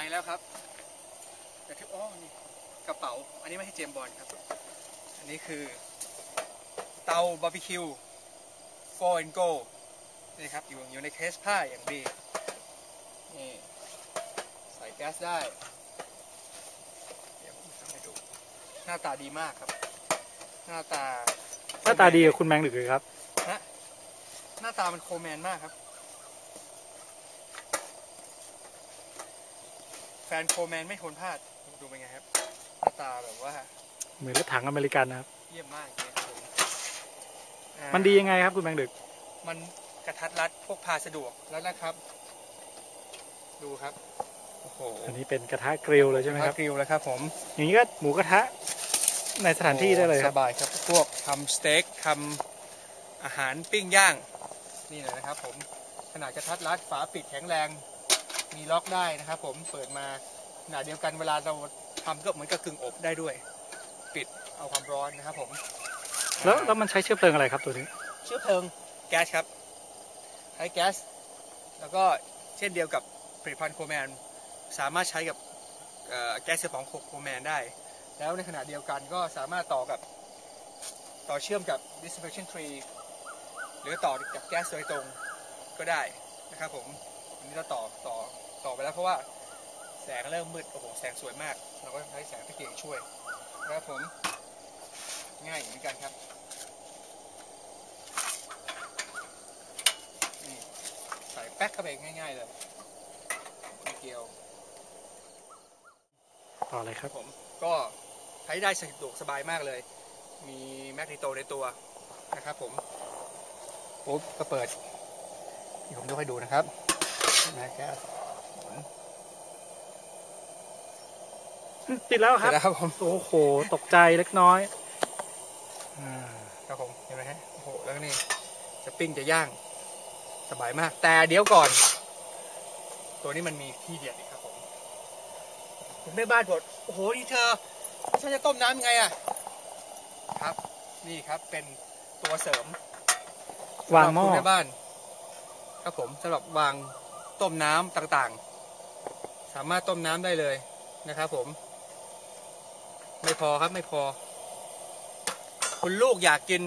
มาอีกแล้วครับแต่ที่อ๋อนี่กระเป๋า อันนี้ไม่ใช่เจมส์บอลครับ อันนี้คือ เตาบาร์บีคิว4 and go นี่ครับอยู่อยู่ในเคสผ้าอย่างดีนี่ใส่แก๊สได้ เดี๋ยวผมทำให้ดู หน้าตาดีมากครับ หน้าตาหน้าตาดีกับคุณแมงหรือครับ ฮะ หน้าตามันโคแมนมากครับ ฟนโคแมนไม่ทนพลาด ดูเป็นไงครับหน้าตาแบบว่า เหมือนรถถังอเมริกันนะครับ เยี่ยมมากเลยครับผมอ่ามันดียังไงครับคุณแมงดึก มันกระทัดรัดพกพาสะดวกแล้วนะครับ ดูครับ โอ้โหอันนี้เป็นกระทะกริลเลยใช่ไหมครับ กริลแล้วครับผม อย่างนี้ก็หมูกระทะในสถานที่ได้เลยครับสบายครับ พวกทำสเต็กทำอาหารปิ้งย่าง นี่เลยนะครับผม ขนาดกระทัดรัดฝาปิดแข็งแรง มีล็อกได้นะครับ ผมเปิดมาขนาดเดียวกันเวลาเราทำก็เหมือนกับกึ่งอบได้ด้วย ปิดเอาความร้อนนะครับ ผม แล้วแล้วมันใช้เชื้อเพลิงอะไรครับตัวนี้ เชื้อเพลิงแก๊สครับใช้แก๊สแล้วก็เช่นเดียวกับผลิตภัณฑ์โคแมนสามารถใช้กับเอ่อแก๊สกระป๋องโคแมนได้ แล้วในขณะเดียวกันก็สามารถต่อกับต่อเชื่อมกับ distribution tree หรือต่อกับแก๊สโดยตรงก็ได้นะครับผมอั นนี้เราต่อต่อต่อไปแล้วเพราะว่าแสงเริ่มมืดโอ้โหแสงสวยมาก เราก็ใช้แสงตะเกียงช่วยนะครับผมง่ายเหมือนกันครับนี่ใส่แป๊กเข้าไปง่ายๆเลยไม่เกี่ยวต่อเลยครับผมก็ใช้ได้สะดวกสบายมากเลย มีแมกนีโตในตัวนะครับผมปุ๊บก็เปิดนี่ผมยกให้ดูนะครับ นะแก๊สติดแล้วเสคร็รับจแล้วครับผมโอ้โหตกใจเล็กน้อยอ่าครับผมเห็นไหมฮะโอ้โหแล้วก็นี่จะปิ้งจะย่าง สบายมาก แต่เดี๋ยวก่อน ตัวนี้มันมีที่เด็ดอีกครับผมคุณแม่บ้านบอกโอ้โหนี่เธอฉันจะต้มน้ำยังไงอะครับ นี่ครับเป็นตัวเสริมวางหม้อสำรับคุณแม่บ้าน ครับผมสำหรับวาง ต้มน้ำต่างๆ สามารถต้มน้ำได้เลยนะครับผม ไม่พอครับไม่พอ คุณลูกอยากกิน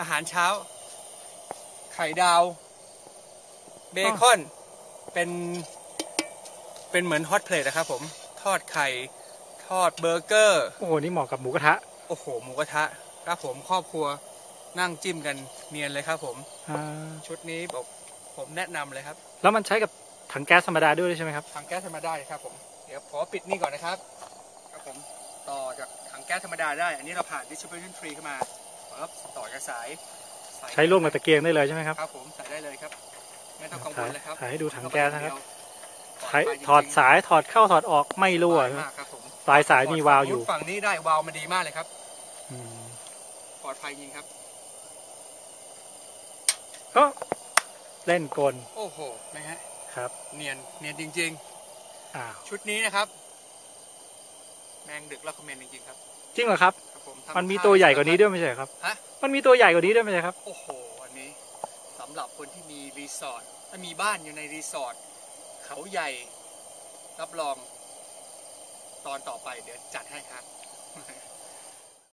อาหารเช้า ไข่ดาว เบคอน เป็น เป็นเหมือนฮอตเพลทนะครับผม ทอดไข่ ทอดเบอร์เกอร์ โอ้โห นี่เหมาะกับหมูกระทะ โอ้โห หมูกระทะ ครับผมครอบครัวนั่งจิ้มกันเนียนเลยครับผมอ่าชุดนี้บอกผมแนะนำเลยครับ แล้วมันใช้กับถังแก๊สธรรมดาด้วยใช่ไหมครับถังแก๊สธรรมดาครับผมเดี๋ยวขอปิดนี่ก่อนนะครับครับผมต่อจากถังแก๊สธรรมดาได้ อันนี้เราผ่าน distribution tree เข้ามาปั๊บต่อจากสายสายใช้ร่วมกับตะเกียงได้เลยใช่ไหมครับครับผมใส่ได้เลยครับไม่ต้องกังวลเลยครับถ่ายให้ดูถังแก๊สนะครับปลใช้ภัยจริงๆถอดสายถอดเข้าถอดออกไม่รั่วปลอดภัยมากครับผมปลายสายมีวาล์วอยู่ฝั่งนี้ได้วาล์วมันดีมากเลยครับอืมปลอดภัยจริงครับก็ เล่นกล โอ้โหนะฮะครับ เนียนเนียนจริงอ้าวๆชุดนี้นะครับ แมงดึกแล้วคอมเมนต์จริงๆครับจริงเหรอครับ ครับผมทำมันมีตัวใหญ่กว่านี้ด้วยไม่ใช่เหรอครับ ฮะ มันมีตัวใหญ่กว่านี้ด้วยไม่ใช่ครับ โอ้โห อันนี้สำหรับคนที่มีรีสอร์ทถ้ามีบ้านอยู่ในรีสอร์ทเขาใหญ่ รับรอง ตอนต่อไปเดี๋ยวจัดให้ครับ